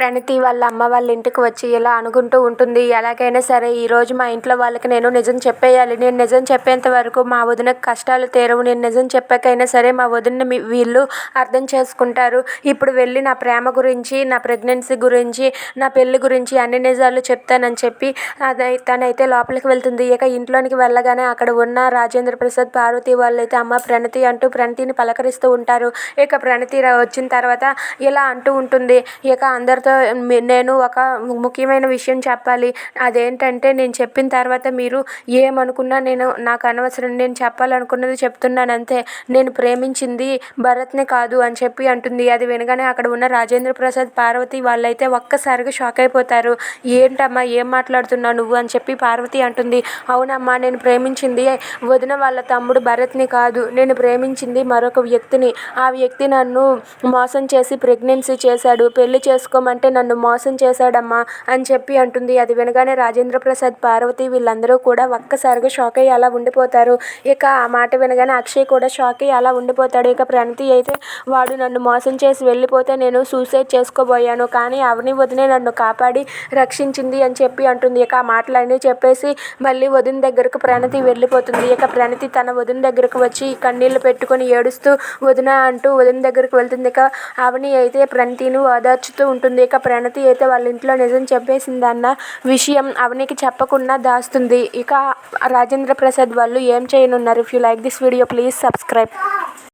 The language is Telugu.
ప్రణతి వాళ్ళ అమ్మ వాళ్ళ ఇంటికి వచ్చి ఇలా అనుకుంటూ ఉంటుంది. ఎలాగైనా సరే ఈరోజు మా ఇంట్లో వాళ్ళకి నేను నిజం చెప్పేయాలి. నేను నిజం చెప్పేంత వరకు మా వదిన కష్టాలు తీరవు. నేను నిజం చెప్పాకైనా సరే మా వదిన వీళ్ళు అర్థం చేసుకుంటారు. ఇప్పుడు వెళ్ళి నా ప్రేమ గురించి నా ప్రెగ్నెన్సీ గురించి నా పెళ్ళి గురించి అన్ని నిజాలు చెప్తానని చెప్పి అదై తనైతే లోపలికి వెళ్తుంది. ఇక ఇంట్లోనికి వెళ్ళగానే అక్కడ ఉన్న రాజేంద్ర ప్రసాద్ పార్వతి వాళ్ళైతే అమ్మ ప్రణతి అంటూ ప్రణతిని పలకరిస్తూ ఉంటారు. ఇక ప్రణతి వచ్చిన తర్వాత ఇలా అంటూ ఉంటుంది. ఇక అందరితో నేను ఒక ముఖ్యమైన విషయం చెప్పాలి. అదేంటంటే నేను చెప్పిన తర్వాత మీరు ఏమనుకున్నా నేను నాకు అనవసరం నేను చెప్పాలనుకున్నది చెప్తున్నాను అంతే. నేను ప్రేమించింది భరత్ని కాదు అని చెప్పి అంటుంది. అది వినగానే అక్కడ ఉన్న రాజేంద్ర ప్రసాద్ పార్వతి వాళ్ళైతే ఒక్కసారిగా షాక్ అయిపోతారు. ఏంటమ్మా ఏం మాట్లాడుతున్నావు నువ్వు? అని చెప్పి పార్వతి అంటుంది. అవునమ్మా నేను ప్రేమించింది వదిన వాళ్ళ తమ్ముడు భరత్ని కాదు. నేను ప్రేమించింది మరొక వ్యక్తిని. ఆ వ్యక్తి నన్ను మోసం చేసి ప్రెగ్నెన్సీ చేశాడు. పెళ్ళి అంటే నన్ను మోసం చేశాడమ్మా అని చెప్పి అంటుంది. అది వినగానే రాజేంద్ర ప్రసాద్ పార్వతి వీళ్ళందరూ కూడా ఒక్కసారిగా షాక్ అయ్యి అలా ఉండిపోతారు. ఇక ఆ మాట వినగానే అక్షయ్ కూడా షాక్ అయ్యి అలా ఉండిపోతాడు. ఇక ప్రణతి అయితే వాడు నన్ను మోసం చేసి వెళ్ళిపోతే నేను సూసైడ్ చేసుకోబోయాను. కానీ అవని వదినే నన్ను కాపాడి రక్షించింది అని చెప్పి అంటుంది. ఇక ఆ మాటలన్నీ చెప్పేసి మళ్ళీ వదిన దగ్గరకు ప్రణతి వెళ్ళిపోతుంది. ఇక ప్రణతి తన వదిన దగ్గరకు వచ్చి కన్నీళ్ళు పెట్టుకొని ఏడుస్తూ వదిన అంటూ వదిన దగ్గరకు వెళ్తుంది. ఇక అవని అయితే ప్రణతిని ఓదార్చుతూ ఉంటుంది. ఇక ప్రణతి అయితే వాళ్ళ ఇంట్లో నిజం చెప్పేసిందన్న విషయం అవనికి చెప్పకుండా దాస్తుంది. ఇక రాజేంద్ర ప్రసాద్ వాళ్ళు ఏం చేయనున్నారు? If you like this video please subscribe